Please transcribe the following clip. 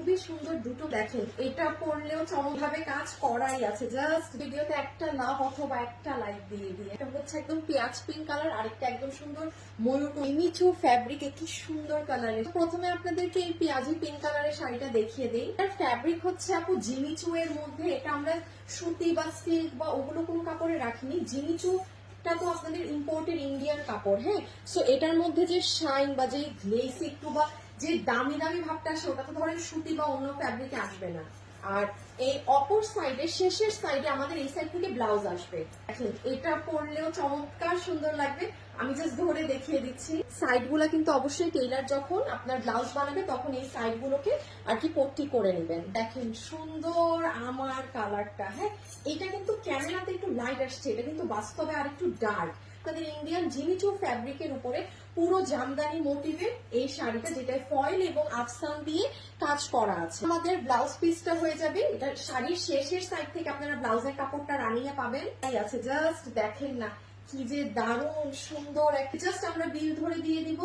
খুবই সুন্দর দুটো দেখেন। এটা পরলেও চমকভাবে কাজ করাই আছে। জাস্ট ভিডিওতে একটা লাভ অথবা একটা লাইক দিয়ে দিয়ে এটা হচ্ছে একদম পেঁয়াজ পিঙ্ক কালার আরেকটা একদম সুন্দর ময়ূর ইমিচু ফ্যাব্রিক কি সুন্দর কালারের প্রথমে আপনাদেরকে এই পেঁয়াজি পিঙ্ক কালারের শাড়িটা দেখিয়ে দিই। এর ফ্যাব্রিক হচ্ছে আপু জিমিচু এর মধ্যে। এটা আমরা সুতি বা সিল্ক বা ওগুলো কোনো কাপড়ে রাখিনি। জিমিচু টা তো আপনাদের ইম্পোর্টেড ইন্ডিয়ান কাপড় হ্যাঁ? সো এটার মধ্যে যে শাইন বা যে গ্লেস একটু বা যে দামি দামি ভাবটা আসে, ওটা তো ধরেন সুতি বা অন্য ফ্যাব্রিকে আসবে না। আর এই অপর সাইডে শেষের সাইডে আমাদের এই সাইড থেকে ব্লাউজ আসবে। এটা পরলেও চমৎকার সুন্দর লাগবে। আমি জাস্ট ধরে দেখিয়ে দিচ্ছি। সাইডগুলা কিন্তু অবশ্যই টেইলার যখন আপনার ব্লাউজ বানাবে, তখন এই সাইড গুলোকে আর কি পট্টি করে নেবেন। দেখেন, সুন্দর আমার কালারটা হ্যাঁ? এটা কিন্তু ক্যামেরাতে একটু লাইট আসছে, এটা কিন্তু বাস্তবে আর একটু ডার্ক আপনাদের ইন্ডিয়ান জিমিচো ফ্যাব্রিকের উপরে পুরো জামদানি মোটিভের এই শাড়িটা যেটা ফয়েল এবং আফসান দিয়ে কাজ করা আছে। আমাদের ব্লাউজ পিসটা হয়ে যাবে। এটা শাড়ির শেষের সাইড থেকে আপনারা ব্লাউজের কাপড়টা রানিয়ে পাবেন। তাই আছে জাস্ট দেখেন না, কি যে দারুণ সুন্দর একটা জাস্ট আমরা বিল ধরে দিয়ে দিব।